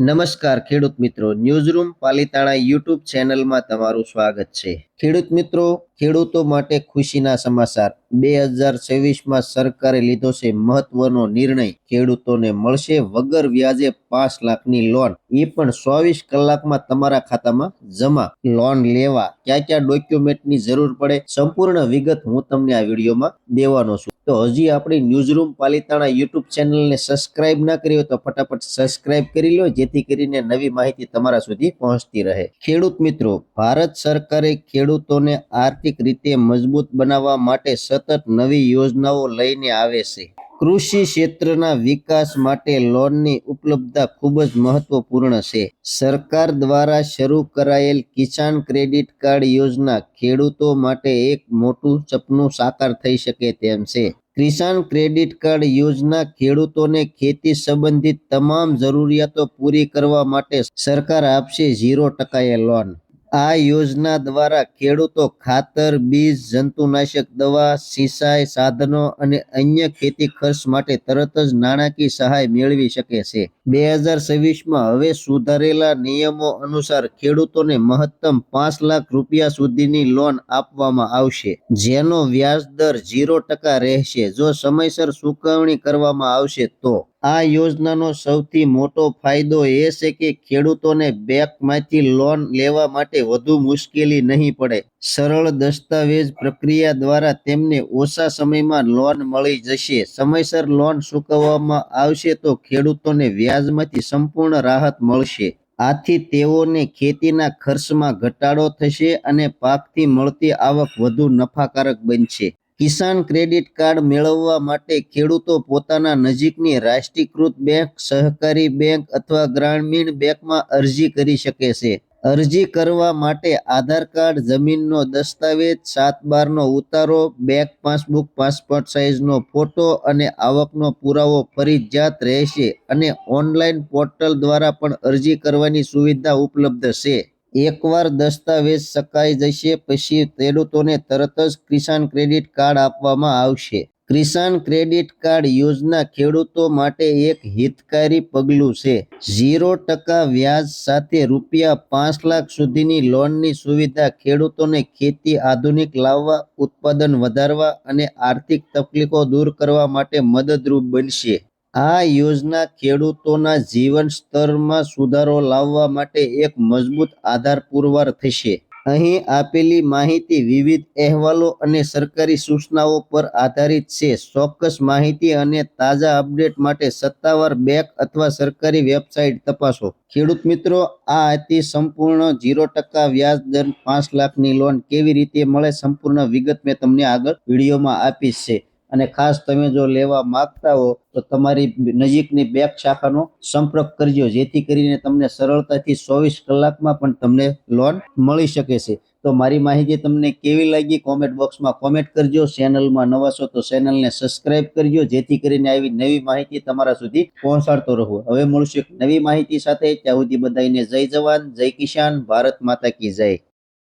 નમસ્કાર ખેડૂત મિત્રો. ન્યૂઝરૂમ પાલીતાણા યુટ્યુબ ચેનલમાં તમારું સ્વાગત છે. ખેડૂત મિત્રો ખેડૂતો માટે ખુશીના સમાચાર. બે હજાર છવ્વીસમાં સરકારે લીધો છે મહત્વનો નિર્ણય. ખેડૂતોને મળશે વગર વ્યાજે પાંચ લાખની લોન. એ પણ ચોવીસ કલાકમાં તમારા ખાતામાં જમા. લોન લેવા ક્યાં ક્યાં ડોક્યુમેન્ટની જરૂર પડે સંપૂર્ણ વિગત હું તમને આ વિડીયોમાં દેવાનો છું. તો હજી આપણી ન્યૂઝરૂમ પાલિતાણા યુટ્યુબ ચેનલને સબસ્ક્રાઇબ ના કરી હોય તો ફટાફટ સબસ્ક્રાઇબ કરી લો, જેથી કરીને નવી માહિતી તમારા સુધી પહોંચતી રહે. ખેડૂત મિત્રો, ભારત સરકારે ખેડૂતોને આર્થિક રીતે મજબૂત બનાવવા માટે સતત નવી યોજનાઓ લઈને આવે છે. કૃષિ ક્ષેત્રના વિકાસ માટે લોનની ઉપલબ્ધતા ખૂબ જ મહત્વપૂર્ણ છે. સરકાર દ્વારા શરૂ કરાયેલ કિસાન ક્રેડિટ કાર્ડ યોજના ખેડૂતો માટે એક મોટું સપનું સાકાર થઈ શકે તેમ છે. કિસાન ક્રેડિટ કાર્ડ યોજના ખેડૂતોને ખેતી સંબંધિત તમામ જરૂરિયાતો પૂરી કરવા માટે સરકાર આપશે ઝીરો ટકાએ લોન. આ યોજના દ્વારા ખેડૂતો ખાતર, બીજ, જંતુનાશક દવા, સિંચાઈ સાધનો અને અન્ય ખેતી ખર્ચ માટે તરત જ નાણાકીય સહાય મેળવી શકે છે. બે હજાર છવ્વીસમાં હવે સુધારેલા નિયમો અનુસાર ખેડૂતોને મહત્તમ પાંચ લાખ રૂપિયા સુધીની લોન આપવામાં આવશે, જેનો વ્યાજ દર ઝીરો ટકા રહેશે. જો સમયસર ચૂકવણી કરવામાં આવશે તો આ યોજનાનો સૌથી મોટો ફાયદો એ છે કે ખેડૂતોને બેંકમાંથી લોન લેવા માટે વધુ મુશ્કેલી નહીં પડે. સરળ દસ્તાવેજ પ્રક્રિયા દ્વારા તેમને ઓછા સમયમાં લોન મળી જશે. સમયસર લોન ચૂકવવામાં આવશે તો ખેડૂતોને વ્યાજમાંથી સંપૂર્ણ રાહત મળશે. આથી તેઓને ખેતીના ખર્ચમાં ઘટાડો થશે અને પાકથી મળતી આવક વધુ નફાકારક બનશે. કિસાન ક્રેડિટ કાર્ડ મેળવવા માટે ખેડૂતો પોતાના નજીકની રાષ્ટ્રીયકૃત બેંક, સહકારી બેંક અથવા ગ્રામીણ બેંકમાં અરજી કરી શકે છે. અરજી કરવા માટે આધાર કાર્ડ, જમીનનો દસ્તાવેજ, સાત બારનો ઉતારો, બેંક પાસબુક, પાસપોર્ટ સાઇઝનો ફોટો અને આવકનો પુરાવો ફરજિયાત રહેશે અને ઓનલાઈન પોર્ટલ દ્વારા પણ અરજી કરવાની સુવિધા ઉપલબ્ધ છે. એકવાર દસ્તાવેજ સકાઈ જશે પછી ખેડૂતોને તરત જ કિસાન ક્રેડિટ કાર્ડ આપવામાં આવશે. કિસાન ક્રેડિટ કાર્ડ યોજના ખેડૂતો માટે એક હિતકારી પગલું છે. ઝીરો ટકા વ્યાજ સાથે રૂપિયા પાંચ લાખ સુધીની લોનની સુવિધા ખેડૂતોને ખેતી આધુનિક લાવવા, ઉત્પાદન વધારવા અને આર્થિક તકલીફો દૂર કરવા માટે મદદરૂપ બનશે. આ યોજના ખેડૂતોના જીવન સ્તરમાં સુધારો લાવવા માટે એક મજબૂત આધાર પુરવાર થશે. અહીં આપેલી માહિતી વિવિધ અહેવાલો અને સરકારી સૂચનાઓ પર આધારિત છે. ચોક્કસ માહિતી અને તાજા અપડેટ માટે સત્તાવાર બેંક અથવા સરકારી વેબસાઇટ તપાસો. ખેડૂત મિત્રો, આ હતી સંપૂર્ણ ઝીરો ટકા વ્યાજ દર પાંચ લાખની લોન કેવી રીતે મળે સંપૂર્ણ વિગત મેં તમને આગળ વિડીયોમાં આપી છે. અને ખાસ તમે જો લેવા માંગતા હો, તો તમારી નજીકની બેંક શાખાનો સંપર્ક કરજો. જેથી કરીને તમને સરળતાથી ચોવીસ કલાકમાં પણ તમને લોન મળી શકે છે. તો મારી માહિતી તમને કેવી લાગી કોમેન્ટ બોક્સમાં કોમેન્ટ કરજો. ચેનલમાં નવા છો તો ચેનલને સબસ્ક્રાઇબ કરજો. જેથી કરીને આવી નવી માહિતી તમારા સુધી પહોંચાડતો રહું. હવે મળશું નવી માહિતી સાથે. ત્યાં સુધી બધાને જય જવાન, જય કિસાન, ભારત માતા કી જય.